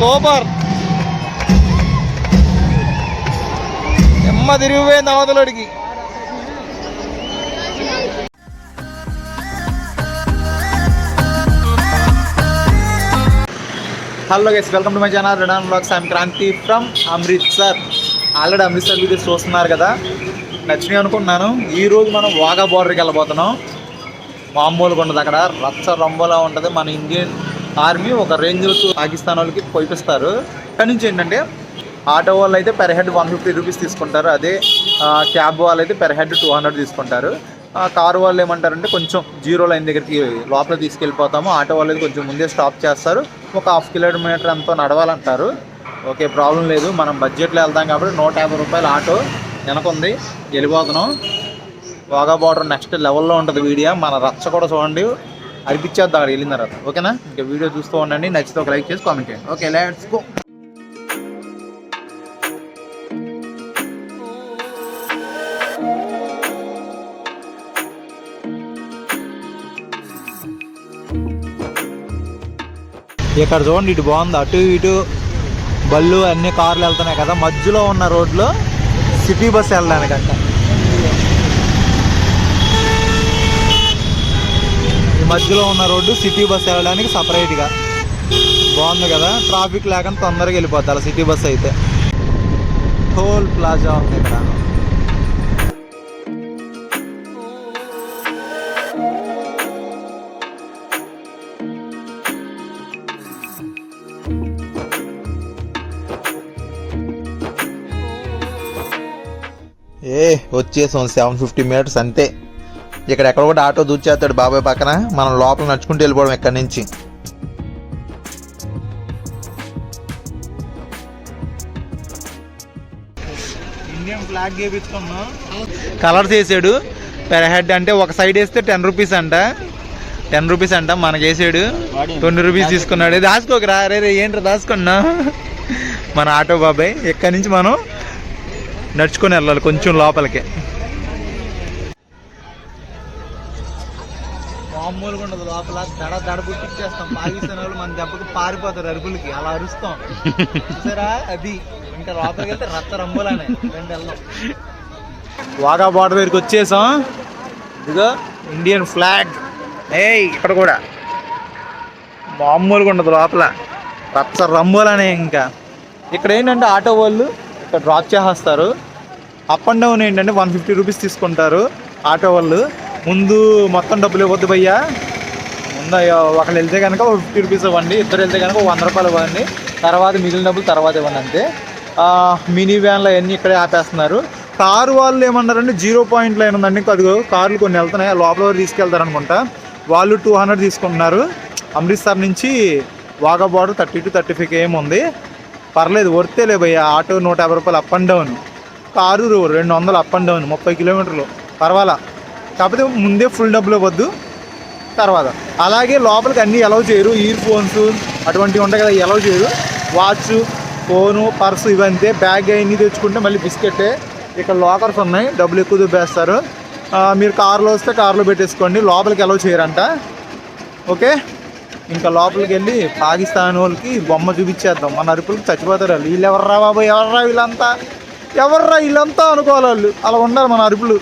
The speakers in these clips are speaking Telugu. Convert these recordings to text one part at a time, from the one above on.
సూపర్. ఎమ్మ తిరిగిపోయింది అవతలోడికి. Hello guys welcome to my channel Redon vlogs I'm Kranthi from Amritsar already Amritsar videos చూస్తున్నారు కదా? నచ్చినాయి అనుకుంటున్నాను. ఈ రోజు మనం వాగా బార్డర్కి వెళ్ళబోతున్నాం. మామూలుగా ఉండదు అక్కడ. రచ్చ రంబోలా ఉంటుంది. మన ఇండియన్ ఆర్మీ ఒక రేంజ్లో పాకిస్తాన్ వాళ్ళకి పోయిపిస్తారు. ఇక్కడ నుంచి ఏంటంటే ఆటో వాళ్ళు అయితే per head one fifty rupees తీసుకుంటారు. అదే క్యాబ్ వాళ్ళు అయితే పెర్ హెడ్ టూ హండ్రెడ్ తీసుకుంటారు. కారు వాళ్ళు ఏమంటారంటే కొంచెం జీరో లైన్ దగ్గరికి లోపల తీసుకెళ్ళిపోతాము. ఆటో వాళ్ళు అయితే కొంచెం ముందే స్టాప్ చేస్తారు. ఒక హాఫ్ కిలోమీటర్ ఎంతో నడవాలంటారు. ఓకే ప్రాబ్లం లేదు. మనం బడ్జెట్లో వెళ్తాం కాబట్టి నూట యాభై రూపాయల ఆటో వెనకుంది వెళ్ళిపోతున్నాం. వాగా బార్డర్ నెక్స్ట్ లెవెల్లో ఉంటుంది వీడియో. మన రచ్చ కూడా చూడండి. అనిపించేద్దాం అక్కడ వెళ్ళిన తర్వాత. ఓకేనా? ఇంకా వీడియో చూస్తూ ఉండండి. నచ్చితే ఒక లైక్ చేసి కామెంట్ చేయండి. ఓకే లెట్స్ గో ఇక్కడ చూడండి ఇటు బాగుంది. అటు ఇటు బళ్ళు అన్ని కార్లు వెళ్తున్నాయి కదా. మధ్యలో ఉన్న రోడ్లో సిటీ బస్ వెళ్ళడానికంట ఈ మధ్యలో ఉన్న రోడ్డు సిటీ బస్ వెళ్ళడానికి సపరేట్గా. బాగుంది కదా? ట్రాఫిక్ లేకుండా తొందరగా వెళ్ళిపోతారు సిటీ బస్ అయితే. టోల్ ప్లాజా ఉంది ఇక్కడ. ఏ వచ్చేసాం. సెవెన్ ఫిఫ్టీ మీటర్స్ అంతే. ఇక్కడ ఎక్కడ కూడా ఆటో దూచేస్తాడు బాబాయ్ పక్కన. మనం లోపల నడుచుకుంటూ వెళ్ళిపోవడం ఇక్కడ నుంచి. ఇండియన్ ఫ్లాగ్ చేపించుకున్నాం కలర్స్ వేసాడు పెర్ హెడ్ అంటే ఒక సైడ్ వేస్తే టెన్ రూపీస్ అంట. టెన్ రూపీస్ అంట మనకి వేసాడు. ట్వంటీ రూపీస్ తీసుకున్నాడు. దాచుకోకరా? రే రే ఏంట్రా దాచుకున్నా? మన ఆటో బాబాయ్. ఇక్కడి నుంచి మనం నడుచుకొని వెళ్ళాలి కొంచెం లోపలికి. మామూలుగా ఉండదు లోపల దడ దడ పుట్టించేస్తాం పాకిస్తాన్ వాళ్ళు మన దెబ్బకి పారిపోతారు అరుపులకి అలా అరుస్తాం. సరే అది. ఇంకా లోపలికి వెళ్తే రత్త రంబులనే రెండు వెళ్దాం వాగా బార్డర్ దగ్గరికి వచ్చేసాం. ఇదిగో ఇండియన్ ఫ్లాగ్. ఏ ఇక్కడ కూడా. మామూలుగా ఉండదు లోపల. రచ్చ రంబులనే ఇంకా. ఇక్కడ ఏంటంటే ఆటో వాళ్ళు ఇక్కడ డ్రాప్ చేసేస్తారు. అప్ అండ్ డౌన్ ఏంటంటే వన్ ఫిఫ్టీ రూపీస్ తీసుకుంటారు ఆటో వాళ్ళు. ముందు మొత్తం డబ్బులు ఇవ్వద్దు భయ్యా. ముందు అయ్యో ఒకళ్ళు వెళ్తే కనుక ఫిఫ్టీ రూపీస్ ఇవ్వండి ఇద్దరు వెళ్తే కనుక వంద రూపాయలు ఇవ్వండి తర్వాత మిగిలిన డబ్బులు తర్వాత ఇవ్వండి అంతే. మినీ వ్యాన్లు అవన్నీ ఇక్కడే ఆపేస్తున్నారు. కారు వాళ్ళు ఏమన్నారంటే జీరో పాయింట్లో లైన్ ఉందండి కార్లు కొన్ని వెళ్తున్నాయి లోపల వరకు తీసుకెళ్తారు అనుకుంటా వాళ్ళు టూ హండ్రెడ్ తీసుకుంటున్నారు. అమృత్సర్ నుంచి Wagah border thirty to thirty five ఏముంది? పర్లేదు వర్తేలే భయ్య ఆటో నూట యాభై రూపాయలు అప్ అండ్ డౌన్ కారు రెండు వందలు అప్ అండ్ డౌన్ ముప్పై కిలోమీటర్లు. పర్వాలా? కాకపోతే ముందే ఫుల్ డబ్బులు ఇవ్వద్దు. తర్వాత అలాగే లోపలికి అన్నీ ఎలవ్ చేయరు. ఇయర్ ఫోన్స్ అటువంటివి ఉంటాయి కదా ఎలవ్ చేయరు. వాచ్ ఫోను పర్సు ఇవంతే బ్యాగ్ అన్నీ తెచ్చుకుంటే మళ్ళీ బిస్కెటే ఇక్కడ లాకర్స్ ఉన్నాయి డబ్బులు ఎక్కువ దుబ్బేస్తారు. మీరు కారులో వస్తే కారులో పెట్టేసుకోండి. లోపలికి ఎలవ్ చేయరంట. ఓకే ఇంకా లోపలికి వెళ్ళి పాకిస్తాన్ వాళ్ళకి బొమ్మ చూపించేద్దాం. మన అరుపులకి చచ్చిపోతారు వాళ్ళు. వీళ్ళు ఎవర్రా బాబు? ఎవర్రా వీళ్ళంతా? ఎవర్రా వీళ్ళంతా అనుకోవాలి వాళ్ళు. అలా ఉండాలి మన అరుపులు.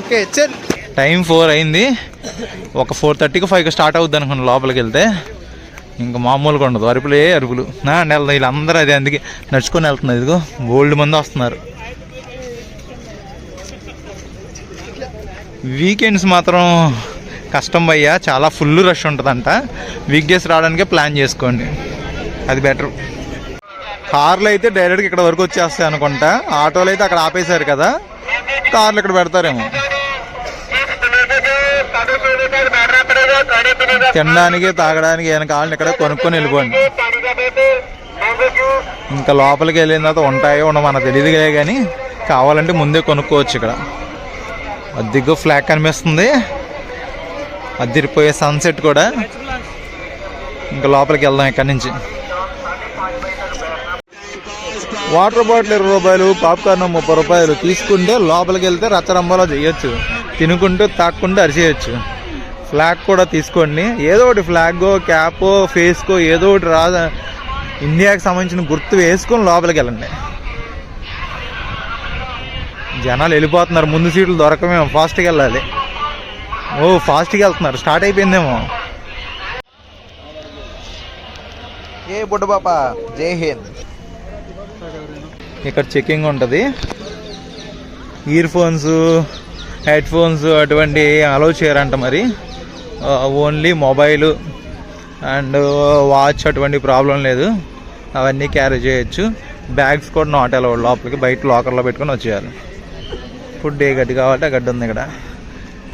ఓకే చెల్. టైం ఫోర్ అయింది. ఒక ఫోర్ థర్టీకి ఫైవ్కి స్టార్ట్ అవుద్ది అనుకున్నాను లోపలికి వెళ్తే. ఇంకా మామూలుగా ఉండదు. అరుపులే అరుపులు. నా అంటే వెళ్దాం వీళ్ళందరూ అదే అందుకే నడుచుకొని వెళ్తున్నారు. ఇదిగో గోల్డ్ మంది వస్తున్నారు. వీకెండ్స్ మాత్రం కష్టం భయ్యా. చాలా ఫుల్ రష్ ఉంటుందంట. వీక్డేస్ రావడానికే ప్లాన్ చేసుకోండి. అది బెటర్. కార్లు అయితే డైరెక్ట్గా ఇక్కడ వరకు వచ్చేస్తాయి అనుకుంటా. ఆటోలు అయితే అక్కడ ఆపేశారు కదా. కార్లు ఇక్కడ పెడతారేమో. తినడానికి తాగడానికి ఏమైనా కావాలని ఇక్కడ కొనుక్కొని వెళ్ళిపోండి. ఇంకా లోపలికి వెళ్ళిన తర్వాత ఉంటాయో ఉండవు మనకు తెలియదు కానీ కావాలంటే ముందే కొనుక్కోవచ్చు ఇక్కడ. అద్దెకు ఫ్లాగ్ కనిపిస్తుంది. అద్దరిపోయే సన్సెట్ కూడా. ఇంకా లోపలికి వెళ్దాం ఇక్కడ నుంచి. వాటర్ బాటిల్ ఇరవై రూపాయలు పాప్కార్న్ ముప్పై రూపాయలు తీసుకుంటే లోపలికి వెళ్తే రచ్చరంబలో చేయొచ్చు. తినుకుంటూ తాక్కుంటూ అరిచేయచ్చు ఫ్లాగ్ కూడా తీసుకోండి. ఏదో ఒకటి ఫ్లాగ్ క్యాప్ ఫేస్కో ఏదో ఒకటి రా ఇండియాకి సంబంధించిన గుర్తు వేసుకొని లోపలికి వెళ్ళండి. జనాలు వెళ్ళిపోతున్నారు. ముందు సీట్లు దొరకమేమో ఫాస్ట్గా వెళ్ళాలి. ఓ ఫాస్ట్గా వెళ్తున్నారు. స్టార్ట్ అయిపోయిందేమో. ఏ బుడ్డ పాప జై హింద్. ఇక్కడ చెకింగ్ ఉంటుంది. ఇయర్ ఫోన్స్ హెడ్ ఫోన్స్ అటువంటి అలౌ చేయరంట మరి. ఓన్లీ మొబైల్ అండ్ వాచ్ అటువంటి ప్రాబ్లం లేదు. అవన్నీ క్యారీ చేయొచ్చు. బ్యాగ్స్ కూడా నాట్ అలౌడ్ లోపలికి బయట లాకర్లో పెట్టుకొని వచ్చేయాలి. ఫుడ్ ఏ గడ్డి కావాలంటే ఆ గడ్డి ఉంది ఇక్కడ.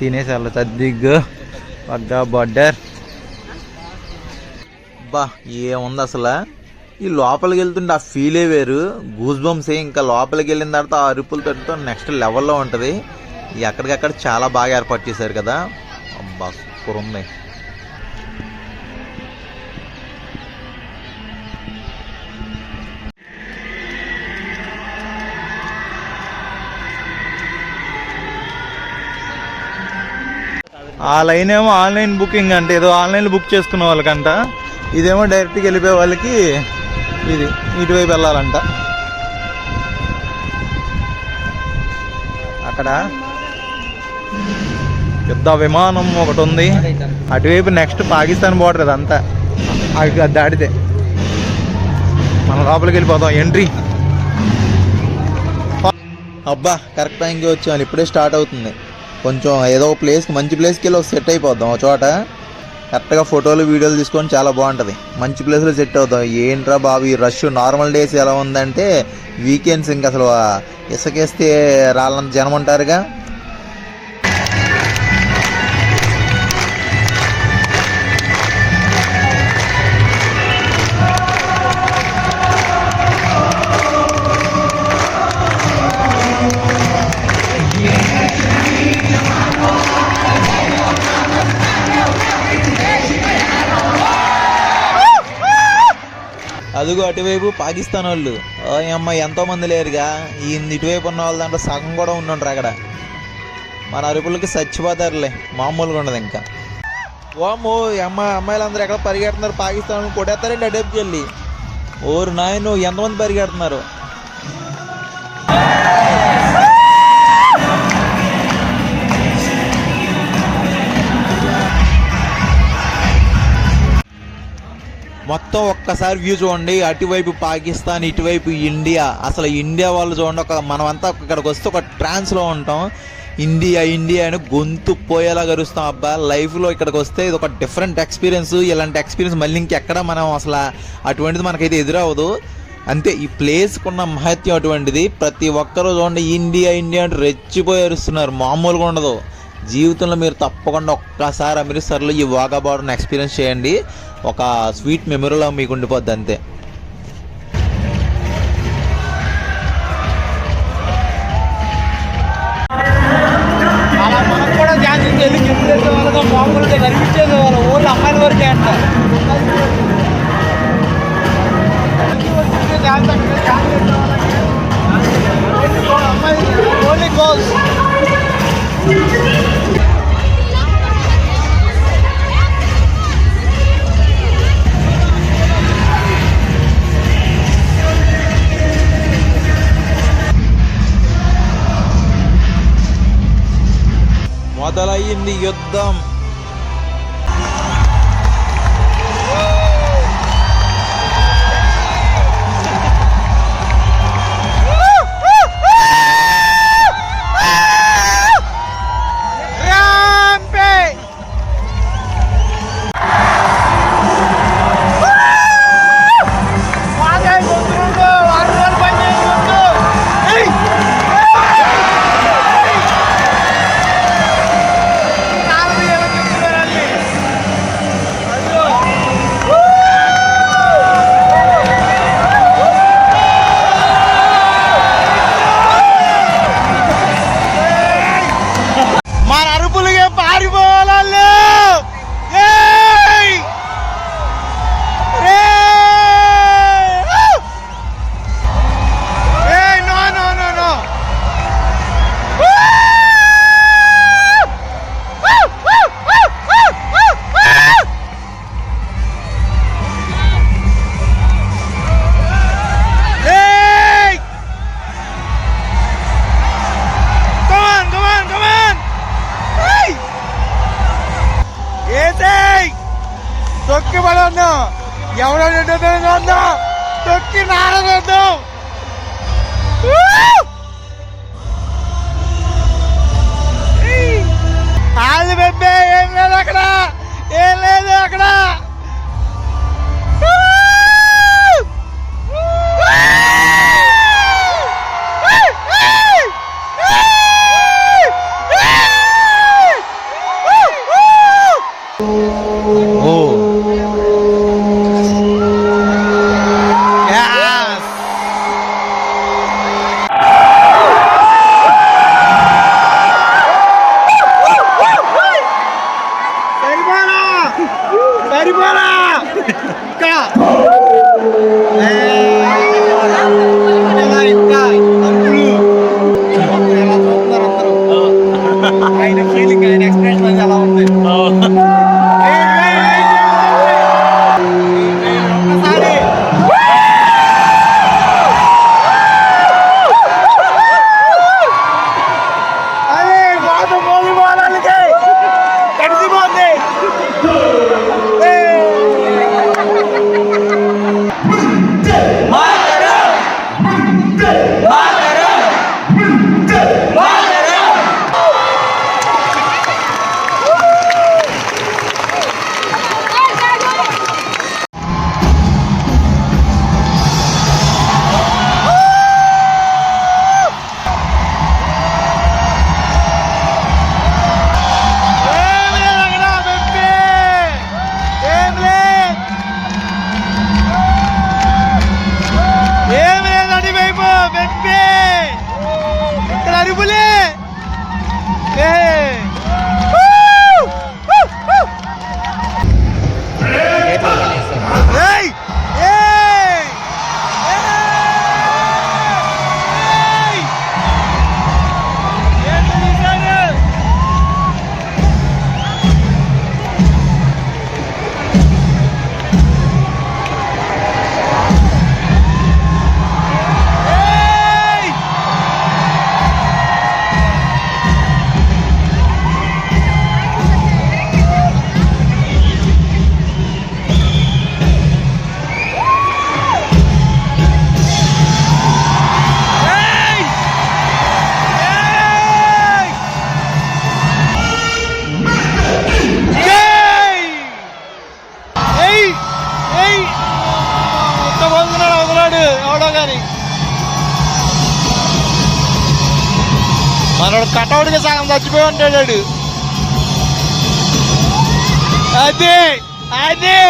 తినేసి వెళ్ళచ్చు దిగ్గు వద్దా బడ్డర్ బా ఏముంది అసలు? ఈ లోపలికి వెళ్తుంటే ఆ ఫీలే వేరు. గూస్ బంప్సే ఇంకా లోపలికి వెళ్ళిన తర్వాత ఆ అరుపులు తట్టుతో నెక్స్ట్ లెవెల్లో ఉంటుంది. ఎక్కడికక్కడ చాలా బాగా ఏర్పాటు చేశారు కదా. అబ్బా సూపర్ ఉంది ఆ లైన్ ఏమో ఆన్లైన్ బుకింగ్ అంటే. ఏదో ఆన్లైన్లో బుక్ చేసుకున్న వాళ్ళకంట. ఇదేమో డైరెక్ట్గా వెళ్ళిపోయే వాళ్ళకి ఇది ఇటువైపు వెళ్ళాలంట. అక్కడ యుద్ధ విమానం ఒకటి ఉంది అటువైపు నెక్స్ట్ పాకిస్తాన్ బార్డర్ అదంతా. అది అది దాటితే. మన లోపలికి వెళ్ళిపోతాం ఎంట్రీ. అబ్బా కరెక్ట్ టైంకి వచ్చాను. ఇప్పుడే స్టార్ట్ అవుతుంది. కొంచెం ఏదో ఒక ప్లేస్కి మంచి ప్లేస్కి వెళ్ళి ఒక సెట్ అయిపోద్దాం ఒక చోట. కరెక్ట్గా ఫోటోలు వీడియోలు తీసుకొని చాలా బాగుంటుంది. మంచి ప్లేస్లో సెట్ అవుతాం ఏంట్రా బాబు ఈ రష్ నార్మల్ డేస్ ఎలా ఉందంటే వీకెండ్స్ ఇంకా అసలు ఇసుకేస్తే రాళ్ళంత జనం ఉంటారుగా. అదిగో అటువైపు పాకిస్తాన్ వాళ్ళు. అమ్మ ఎంతో మంది లేరుగా. ఈ ఇటువైపు ఉన్న వాళ్ళ దాంట్లో సగం కూడా ఉండుంటారు అక్కడ. మన అరుపులకి చచ్చిపోతారులే మామూలుగా ఉండదు ఇంకా. ఓము అమ్మ అమ్మాయిలందరూ ఎక్కడ పరిగెడుతున్నారు? పాకిస్తాన్ కొట్టేస్తారండి అటేపుకి వెళ్ళి? ఓరు నాయను ఎంతమంది పరిగెడుతున్నారు? మొత్తం ఒక్కసారి వ్యూ చూడండి. అటువైపు పాకిస్తాన్ ఇటువైపు ఇండియా. అసలు ఇండియా వాళ్ళు చూడండి ఒక మనమంతా ఇక్కడికి వస్తే ఒక ట్రాన్స్లో ఉంటాం. ఇండియా ఇండియా అని గొంతు పోయేలా గరుస్తాం. అబ్బా లైఫ్లో ఇక్కడికి వస్తే ఇది ఒక డిఫరెంట్ ఎక్స్పీరియన్స్ ఇలాంటి ఎక్స్పీరియన్స్ మళ్ళీ ఇంకెక్కడ మనం అసలు అటువంటిది మనకైతే ఎదురవ్వదు. అంతే ఈ ప్లేస్కి ఉన్న మహత్యం అటువంటిది. ప్రతి ఒక్కరూ చూడండి ఇండియా ఇండియా అంటే రెచ్చిపోయి అరుస్తున్నారు. మామూలుగా ఉండదు. జీవితంలో మీరు తప్పకుండా ఒక్కసారి అమృత్సర్లో ఈ వాగా బార్డర్ని ఎక్స్పీరియన్స్ చేయండి. ఒక స్వీట్ మెమరీలో మీకు ఉండిపోద్ది అంతే. మొదలయ్యింది యుద్ధం. తొక్కి పడన్నా ఎవడో చూద్దాం తొక్కి నారదొద్దాం ఆది బెబ్బే ఏం లేదు అక్కడ. ఏం లేదు అక్కడ. చచ్చిపోయి ఉంటాడు వాడు. అదే అదే.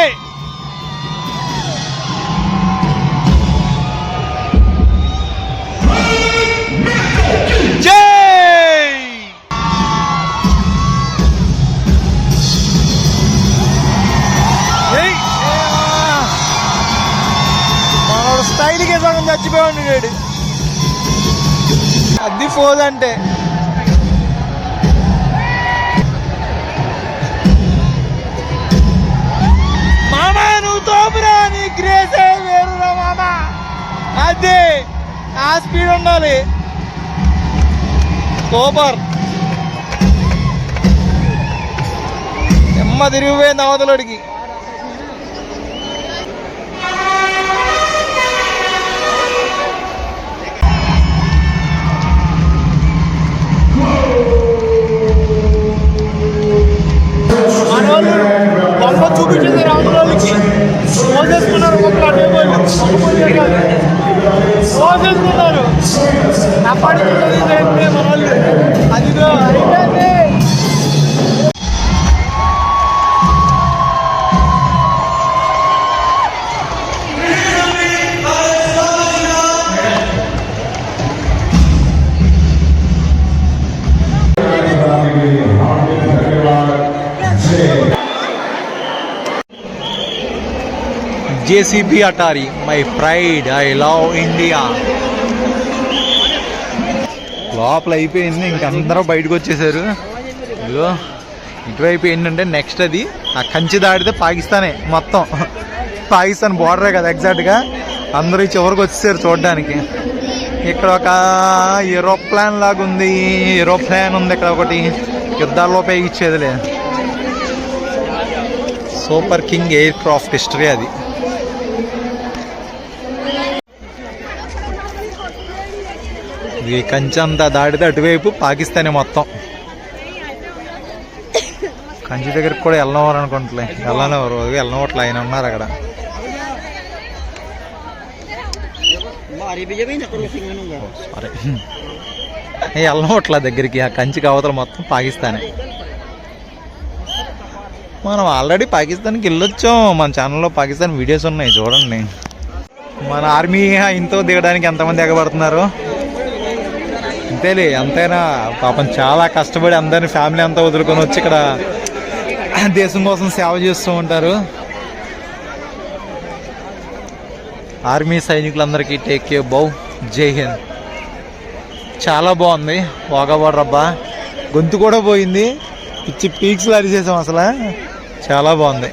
జై! స్టైల్కి సగం చచ్చిపోయి ఉన్నాడు అది ఫోజ్ అంటే అదే ఆ స్పీడ్ ఉండాలి. సూపర్. ఎమ్మ తిరిగిపోయింది అవతలడికి మనోళ్ళు బొమ్మ చూపించింది రాములోళ్ళకి మోసేసుకున్నారు ఒక్కొక్కరు అటే రోజు వెళ్తున్నారు అప్పటి నుంచి చదివితే JCB Attari my pride I love India లోపల అయిపోయింది ఇంక అందరూ బయటకు వచ్చేసారు. ఇదిగో ఇటువైపు ఏంటంటే నెక్స్ట్ అది. ఆ కంచి దాటితే పాకిస్తానే మొత్తం. పాకిస్తాన్ బోర్డరే కదా ఎగ్జాక్ట్గా అందరూ చివరికి వచ్చేసారు చూడడానికి. ఇక్కడ ఒక ఏరోప్లాన్ లాగా ఉంది. ఏరోప్లాన్ ఉంది ఇక్కడ ఒకటి. యుద్ధాల్లో ఉపయోగించేదిలే. Super king aircraft history అది. ఈ కంచె అంతా దాటితే అటువైపు పాకిస్తానే మొత్తం. కంచి దగ్గరికి కూడా వెళ్ళనివారు అనుకుంటలే వెళ్ళనివారు వెళ్ళనివ్వట్లే ఆయన ఉన్నారు అక్కడ. సారీ వెళ్ళనివ్వట్లే దగ్గరికి ఆ కంచికి అవతల మొత్తం పాకిస్తానే. మనం ఆల్రెడీ పాకిస్తాన్కి వెళ్ళొచ్చాం. మన ఛానల్లో పాకిస్తాన్ వీడియోస్ ఉన్నాయి చూడండి. మన ఆర్మీ ఇంతో దిగడానికి ఎంతమంది ఎగబడుతున్నారు? అంతేలే ఎంతైనా పాపం చాలా కష్టపడి అందరిని ఫ్యామిలీ అంతా వదులుకొని వచ్చి ఇక్కడ దేశం కోసం సేవ చేస్తూ ఉంటారు. ఆర్మీ సైనికులందరికీ టేక్ కేర్ బౌ. జై హింద్. చాలా బాగుంది. వాగా రబ్బా. గొంతు కూడా పోయింది. పిచ్చి పీక్స్లు అరిచేసాం అసలు. చాలా బాగుంది.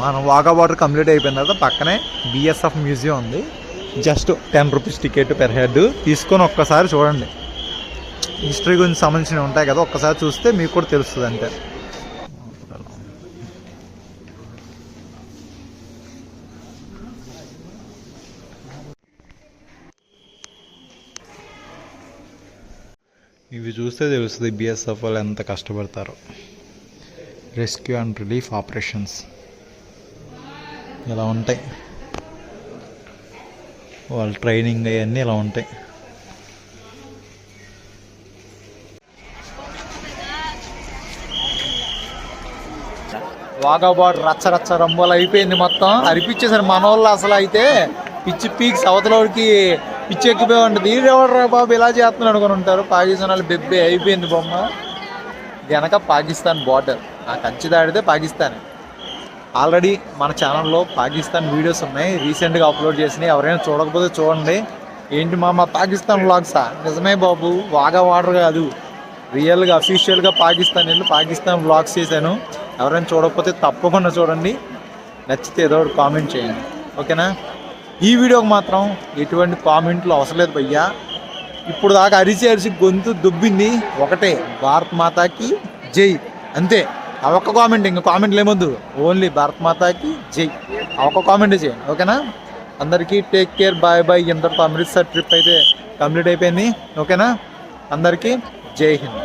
మనం వాగా వాటర్ కంప్లీట్ అయిపోయిన తర్వాత పక్కనే బిఎస్ఎఫ్ మ్యూజియం ఉంది. Just ten rupees ticket per head తీసుకొని ఒక్కసారి చూడండి. హిస్టరీ గురించి సంబంధించినవి ఉంటాయి కదా ఒక్కసారి చూస్తే మీకు కూడా తెలుస్తుంది అంటే ఇవి చూస్తే తెలుస్తుంది బిఎస్ఎఫ్ వాళ్ళు ఎంత కష్టపడతారో. రెస్క్యూ అండ్ రిలీఫ్ ఆపరేషన్స్ ఇలా ఉంటాయి. వాళ్ళ ట్రైనింగ్ అవన్నీ ఇలా ఉంటాయి. వాగాబాడు రచ్చ రచ్చ రంబోలు అయిపోయింది మొత్తం. అరిపించేసారు మన వాళ్ళు అసలు అయితే. పిచ్చి పీక్స్ అవతలకి పిచ్చి ఎక్కిపోయి ఉంటుంది ఎవడరా బాబు ఇలా చేస్తున్నాడు? అనుకుని ఉంటారు. పాకిస్తాన్ వాళ్ళు బెబ్బే అయిపోయింది బొమ్మ. వెనక పాకిస్తాన్ బార్డర్. ఆ కంచి దాడితే పాకిస్తాన్. ఆల్రెడీ మన ఛానల్లో పాకిస్తాన్ వీడియోస్ ఉన్నాయి. రీసెంట్గా అప్లోడ్ చేసినాయి ఎవరైనా చూడకపోతే చూడండి. ఏంటి మా మా పాకిస్తాన్ వ్లాగ్సా? నిజమే బాబు వాగా వాడరు కాదు. రియల్గా అఫీషియల్గా పాకిస్తాన్ వెళ్ళి పాకిస్తాన్ వ్లాగ్స్ చేశాను. ఎవరైనా చూడకపోతే తప్పకుండా చూడండి. నచ్చితే ఏదో ఒకటి కామెంట్ చేయండి. ఓకేనా? ఈ వీడియోకి మాత్రం ఎటువంటి కామెంట్లు అవసరం లేదు భయ్యా. ఇప్పుడు దాకా అరిచి అరిచి గొంతు దుబ్బింది ఒకటే భారత్ మాతాకి జై. అంతే. ఆ ఒక్క కామెంట్ ఇంకా కామెంట్లు ఏమొద్దు ఓన్లీ భారత్ మాతాకి జై. ఆ ఒక్క కామెంట్ చేయండి ఓకేనా అందరికీ టేక్ కేర్ బాయ్ బాయ్ ఇంతటితో అమృత్సర్ ట్రిప్ అయితే కంప్లీట్ అయిపోయింది. ఓకేనా అందరికీ జై హింద్.